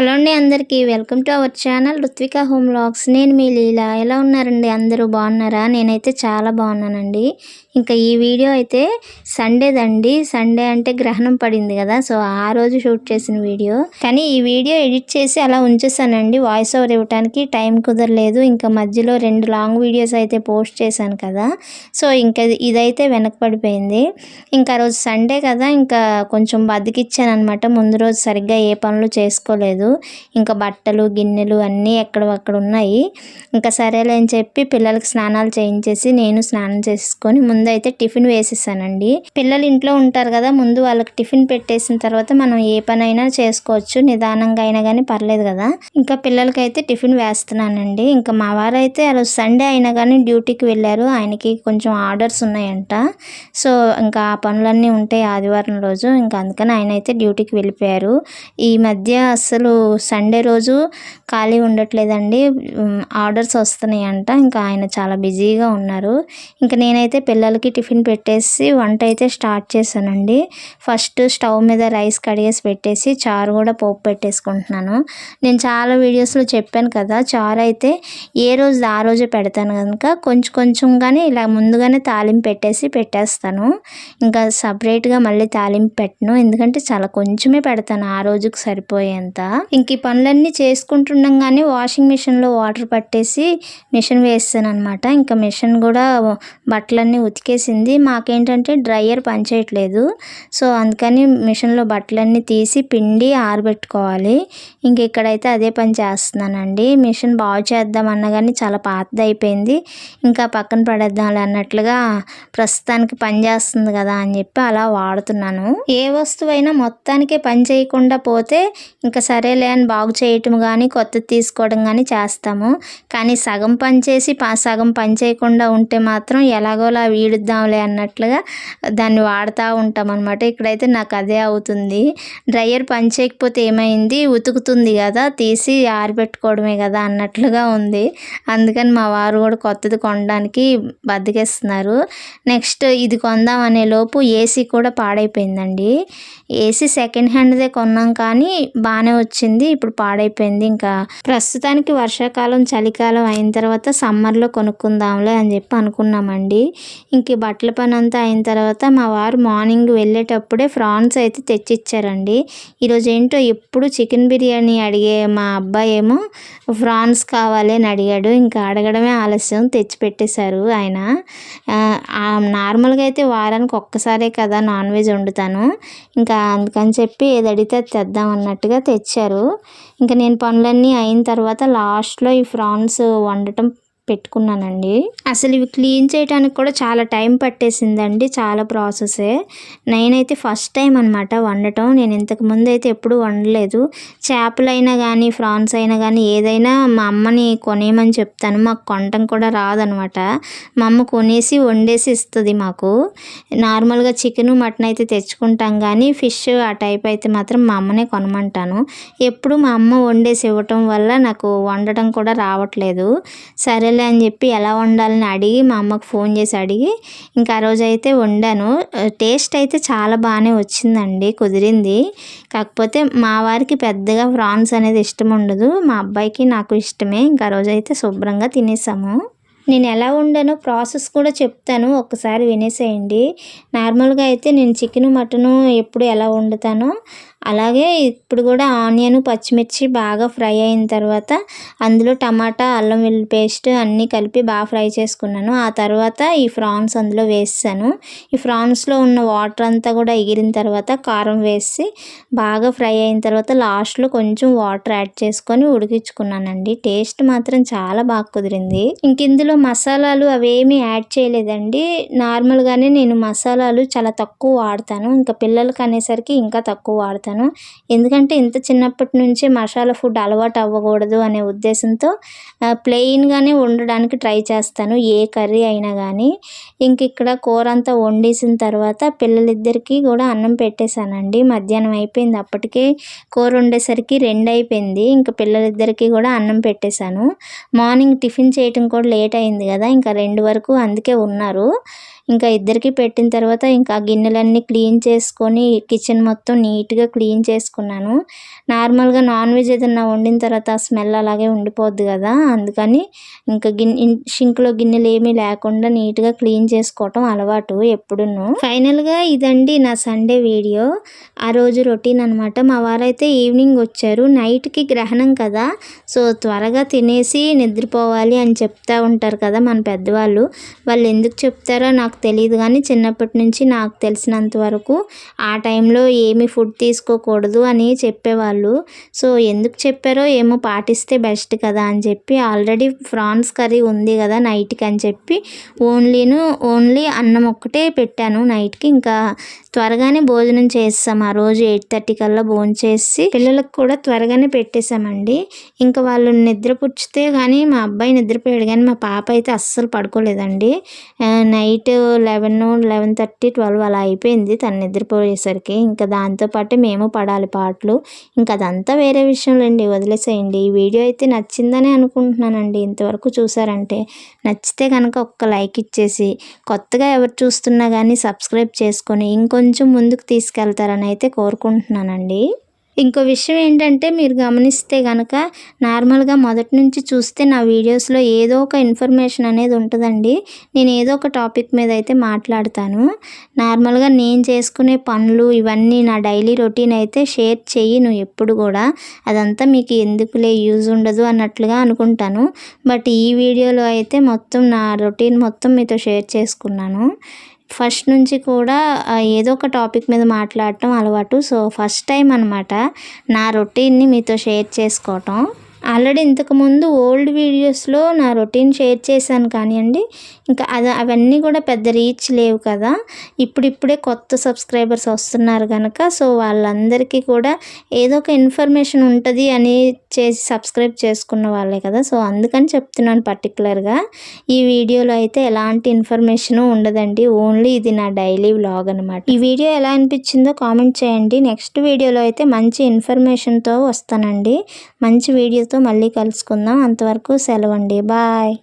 Hello అండి అందరికీ. Welcome to our channel Ruthvika home vlogs. నేను మీ లీలా. ఎలా ఉన్నారండి? అందరూ బాగున్నారా? నేనైతే చాలా బాగున్నానండి. ఇంకా ఈ వీడియో అయితే సండేదండి. సండే అంటే గ్రహణం పడింది కదా సో ఆ రోజు షూట్ చేసిన వీడియో. కానీ ఈ వీడియో ఎడిట్ చేసి అలా ఉంచేసానండి. వాయిస్ ఓవర్ ఇవ్వడానికి టైం కుదరలేదు. ఇంకా మధ్యలో రెండు లాంగ్ వీడియోస్ అయితే పోస్ట్ చేశాను కదా సో ఇంకా ఇదైతే వెనకపడిపోయింది ఇంకా రోజు సండే కదా ఇంకా కొంచెం బతికిచ్చాను అనమాట ముందు రోజు సరిగ్గా ఏ పనులు చేసుకోలేదు. ఇంకా బట్టలు గిన్నెలు అన్నీ ఎక్కడక్కడ ఉన్నాయి ఇంకా సరేలే అని చెప్పి పిల్లలకి స్నానాలు చేయించేసి నేను స్నానం చేసుకొని ముందు అయితే టిఫిన్ వేసేసానండి. పిల్లలు ఇంట్లో ఉంటారు కదా ముందు వాళ్ళకి టిఫిన్ పెట్టేసిన తర్వాత మనం ఏ పనైనా చేసుకోవచ్చు నిదానంగా అయినా కానీ పర్లేదు కదా. ఇంకా పిల్లలకైతే టిఫిన్ వేస్తున్నానండి. ఇంకా మా వారైతే అయితే సండే అయినా కానీ డ్యూటీకి వెళ్ళారు. ఆయనకి కొంచెం ఆర్డర్స్ ఉన్నాయంట. సో ఇంకా ఆ పనులన్నీ ఉంటాయి ఆదివారం రోజు. ఇంకా అందుకని ఆయన అయితే డ్యూటీకి వెళ్ళిపోయారు. ఈ మధ్య అసలు సండే రోజు ఖాళీ ఉండట్లేదండి. ఆర్డర్స్ వస్తున్నాయంట. ఇంకా ఆయన చాలా బిజీగా ఉన్నారు. ఇంకా నేనైతే పిల్లలకి టిఫిన్ పెట్టేసి వంట అయితే స్టార్ట్ చేశానండి. ఫస్ట్ స్టవ్ మీద రైస్ కడిగేసి పెట్టేసి చారు కూడా పోపు పెట్టేసుకుంటున్నాను. నేను చాలా వీడియోస్లో చెప్పాను కదా చారు అయితే ఏ రోజు ఆ రోజే పెడతాను కనుక కొంచెం కొంచెంగానే ఇలా ముందుగానే తాలింపు పెట్టేసి పెట్టేస్తాను. ఇంకా సపరేట్గా మళ్ళీ తాలింపు పెట్టను ఎందుకంటే చాలా కొంచెమే పెడతాను ఆ రోజుకి సరిపోయేంత. ఇంక ఈ పనులన్నీ చేసుకుంటుండగానే వాషింగ్ మిషన్లో వాటర్ పట్టేసి మిషన్ వేస్తాను అనమాట ఇంకా మిషన్ కూడా బట్టలన్నీ ఉతికేసింది మాకేంటంటే డ్రయర్ పనిచేయట్లేదు. సో అందుకని మిషన్లో బట్టలన్నీ తీసి పిండి ఆరబెట్టుకోవాలి. ఇంక ఇక్కడైతే అదే పని చేస్తున్నానండి. మిషన్ బాగు చేద్దామన్నా కానీ చాలా పాతది అయిపోయింది ఇంకా పక్కన పడేద్దాం అన్నట్లుగా ప్రస్తుతానికి పని చేస్తుంది కదా అని చెప్పి అలా వాడుతున్నాను. ఏ వస్తువైనా మొత్తానికే పని చేయకుండా పోతే ఇంకా సరేలే అని బాగు చేయటం కానీ కొత్తది తీసుకోవడం కానీ చేస్తాము. కానీ సగం పని చేసి సగం పని చేయకుండా ఉంటే మాత్రం ఎలాగోలా వీడుద్దాంలే అన్నట్లుగా దాన్ని వాడుతూ ఉంటాం అనమాట ఇక్కడైతే నాకు అదే అవుతుంది. డ్రయర్ పనిచేయకపోతే ఏమైంది? ఉతుకుతుంది కదా తీసి ఆరిపెట్టుకోవడమే కదా అన్నట్లుగా ఉంది. అందుకని మా వారు కూడా కొత్తది కొనడానికి బద్దకిస్తున్నారు. నెక్స్ట్ ఇది కొందాం అనే లోపు ఏసీ కూడా పాడైపోయిందండి. ఏసీ సెకండ్ హ్యాండ్దే కొన్నాం కానీ బాగానే వచ్చింది. ఇప్పుడు పాడైపోయింది. ఇంకా ప్రస్తుతానికి వర్షాకాలం చలికాలం అయిన తర్వాత సమ్మర్లో కొనుక్కుందాంలే అని చెప్పి అనుకున్నామండి. ఇంక బట్టల పని అంతా అయిన తర్వాత మా వారు మార్నింగ్ వెళ్ళేటప్పుడే ఫ్రాన్స్ అయితే తెచ్చిచ్చారండి. ఈరోజు ఏంటో ఎప్పుడు చికెన్ బిర్యానీ అడిగే మా అబ్బాయి ఏమో ఫ్రాన్స్ కావాలి అని అడిగాడు. ఇంకా అడగడమే ఆలస్యం. తెచ్చి పెట్టేశారు ఆయన. నార్మల్గా అయితే వారానికి ఒక్కసారే కదా నాన్ వెజ్ వండుతాను. ఇంకా అందుకని చెప్పి ఏది అడిగితే తెద్దాం అన్నట్టుగా తెచ్చారు. ఇంకా నేను పనులన్నీ అయిన తర్వాత లాస్ట్లో ఈ ఫ్రాన్స్ వండటం పెట్టుకున్నానండి. అసలు ఇవి క్లీన్ చేయడానికి కూడా చాలా టైం పట్టేసిందండి చాలా ప్రాసెసే నేనైతే ఫస్ట్ టైం అనమాట వండటం. నేను ఇంతకు ముందు అయితే ఎప్పుడు వండలేదు. చేపలైనా కానీ ఫ్రాన్స్ అయినా కానీ ఏదైనా మా అమ్మని కొనేయమని చెప్తాను. మాకు కొనటం కూడా రాదనమాట మా అమ్మ కొనేసి వండేసి ఇస్తుంది మాకు. నార్మల్గా చికెన్ మటన్ అయితే తెచ్చుకుంటాం కానీ ఫిష్ ఆ టైప్ అయితే మాత్రం మా అమ్మనే కొనమంటాను. ఎప్పుడు మా అమ్మ వండేసి ఇవ్వటం వల్ల నాకు వండటం కూడా రావట్లేదు. సరేలే సరేలే అని చెప్పి ఎలా వండాలని అడిగి మా అమ్మకు ఫోన్ చేసి అడిగి ఇంకా ఆ రోజు అయితే వండాను టేస్ట్ అయితే చాలా బాగానే వచ్చిందండి కుదిరింది. కాకపోతే మా వారికి పెద్దగా ఫ్రాన్స్ అనేది ఇష్టం ఉండదు మా అబ్బాయికి నాకు ఇష్టమే. ఇంకా రోజు అయితే శుభ్రంగా తినేసాము. నేను ఎలా వండానో ప్రాసెస్ కూడా చెప్తాను. ఒక్కసారి వినేసేయండి. నార్మల్గా అయితే నేను చికెన్ మటను ఎప్పుడు ఎలా వండుతానో అలాగే ఇప్పుడు కూడా ఆనియన్ పచ్చిమిర్చి బాగా ఫ్రై అయిన తర్వాత అందులో టమాటా అల్లం వెల్లుల్లి పేస్ట్ అన్నీ కలిపి బాగా ఫ్రై చేసుకున్నాను. ఆ తర్వాత ఈ ఫ్రాన్స్ అందులో వేసాను ఈ ఫ్రాన్స్లో ఉన్న వాటర్ అంతా కూడా ఎగిరిన తర్వాత కారం వేసి బాగా ఫ్రై అయిన తర్వాత లాస్ట్లో కొంచెం వాటర్ యాడ్ చేసుకొని ఉడికించుకున్నానండి. టేస్ట్ మాత్రం చాలా బాగా కుదిరింది. ఇంక ఇందులో మసాలాలు అవేమీ యాడ్ చేయలేదండి. నార్మల్గానే నేను మసాలాలు చాలా తక్కువ వాడతాను. ఇంకా పిల్లలకి అనేసరికి ఇంకా తక్కువ వాడతాను. ఎందుకంటే ఇంత చిన్నప్పటి నుంచే మసాలా ఫుడ్ అలవాటు అవ్వకూడదు అనే ఉద్దేశంతో ప్లెయిన్గానే వండడానికి ట్రై చేస్తాను ఏ కర్రీ అయినా కానీ ఇంక ఇక్కడ కూర అంతా వండేసిన తర్వాత పిల్లలిద్దరికీ కూడా అన్నం పెట్టేశానండి. మధ్యాహ్నం అయిపోయింది. అప్పటికే కూర వండేసరికి రెండు అయిపోయింది. ఇంకా పిల్లలిద్దరికీ కూడా అన్నం పెట్టేశాను. మార్నింగ్ టిఫిన్ చేయటం కూడా లేట్ అయింది కదా ఇంకా రెండు వరకు అందుకే ఉన్నారు. ఇంకా ఇద్దరికి పెట్టిన తర్వాత ఇంకా ఆ గిన్నెలన్నీ క్లీన్ చేసుకొని కిచెన్ మొత్తం నీట్గా క్లీన్ చేసుకున్నాను. నార్మల్గా నాన్ వెజ్ ఏదన్నా వండిన తర్వాత స్మెల్ అలాగే ఉండిపోద్ది కదా అందుకని ఇంకా గిన్నె షింక్లో గిన్నెలు ఏమీ లేకుండా నీట్గా క్లీన్ చేసుకోవటం అలవాటు ఎప్పుడును. ఫైనల్గా ఇదండి నా సండే వీడియో. ఆ రోజు రొటీన్ అనమాట మా వారైతే ఈవినింగ్ వచ్చారు. నైట్కి గ్రహణం కదా సో త్వరగా తినేసి నిద్రపోవాలి అని చెప్తా ఉంటారు కదా మన పెద్దవాళ్ళు. వాళ్ళు ఎందుకు చెప్తారో నాకు తెలియదు కానీ చిన్నప్పటి నుంచి నాకు తెలిసినంత వరకు ఆ టైంలో ఏమి ఫుడ్ తీసుకోకూడదు అని చెప్పేవాళ్ళు. సో ఎందుకు చెప్పారో ఏమో పాటిస్తే బెస్ట్ కదా అని చెప్పి ఆల్రెడీ ఫ్రాన్స్ కర్రీ ఉంది కదా నైట్కి అని చెప్పి ఓన్లీను ఓన్లీ అన్నం ఒక్కటే పెట్టాను నైట్కి. ఇంకా త్వరగానే భోజనం చేస్తాం. ఆ రోజు ఎయిట్ థర్టీ కల్లా భోజనం చేసి పిల్లలకు కూడా త్వరగానే పెట్టేశామండి. ఇంకా వాళ్ళు నిద్ర పుచ్చితే కానీ మా అబ్బాయి నిద్రపోయాడు కానీ మా పాప అయితే అస్సలు పడుకోలేదండి. Night eleven eleven thirty twelve అలా అయిపోయింది. తను నిద్రపోయేసరికి ఇంకా దాంతోపాటు మేము పడాలి పాటలు. ఇంకా అదంతా వేరే విషయంలేండి వదిలేసేయండి. ఈ వీడియో అయితే నచ్చిందని అనుకుంటున్నానండి. ఇంతవరకు చూసారంటే నచ్చితే కనుక ఒక్క లైక్ ఇచ్చేసి కొత్తగా ఎవరు చూస్తున్నా కానీ సబ్స్క్రైబ్ చేసుకొని కొంచెం ముందుకు తీసుకెళ్తారని అయితే కోరుకుంటున్నానండి. ఇంకో విషయం ఏంటంటే మీరు గమనిస్తే కనుక నార్మల్గా మొదటి నుంచి చూస్తే నా వీడియోస్లో ఏదో ఒక ఇన్ఫర్మేషన్ అనేది ఉంటుందండి. నేను ఏదో ఒక టాపిక్ మీద అయితే మాట్లాడతాను. నార్మల్గా నేను చేసుకునే పనులు ఇవన్నీ నా డైలీ రొటీన్ అయితే షేర్ చెయ్యి నువ్వు ఎప్పుడు కూడా. అదంతా మీకు ఎందుకులే యూజ్ ఉండదు అన్నట్లుగా అనుకుంటాను. బట్ ఈ వీడియోలో అయితే మొత్తం నా రొటీన్ మొత్తం మీతో షేర్ చేసుకున్నాను. ఫస్ట్ నుంచి కూడా ఏదో ఒక టాపిక్ మీద మాట్లాడటం అలవాటు. సో ఫస్ట్ టైం అనమాట నా రొటీన్ని మీతో షేర్ చేసుకోవటం. ఆల్రెడీ ఇంతకుముందు ఓల్డ్ వీడియోస్లో నా రొటీన్ షేర్ చేశాను కానివ్వండి ఇంకా అది అవన్నీ కూడా పెద్ద రీచ్ లేవు కదా. ఇప్పుడిప్పుడే కొత్త సబ్స్క్రైబర్స్ వస్తున్నారు కనుక సో వాళ్ళందరికీ కూడా ఏదో ఒక ఇన్ఫర్మేషన్ ఉంటుంది అని చేసి సబ్స్క్రైబ్ చేసుకున్న వాళ్ళే కదా. సో అందుకని చెప్తున్నాను పర్టికులర్గా ఈ వీడియోలో అయితే ఎలాంటి ఇన్ఫర్మేషన్ ఉండదండి. ఓన్లీ ఇది నా డైలీ వ్లాగ్ అనమాట ఈ వీడియో ఎలా అనిపించిందో కామెంట్ చేయండి. నెక్స్ట్ వీడియోలో అయితే మంచి ఇన్ఫర్మేషన్తో వస్తానండి. మంచి వీడియోతో మళ్ళీ కలుసుకుందాం. అంతవరకు సెలవండి. బాయ్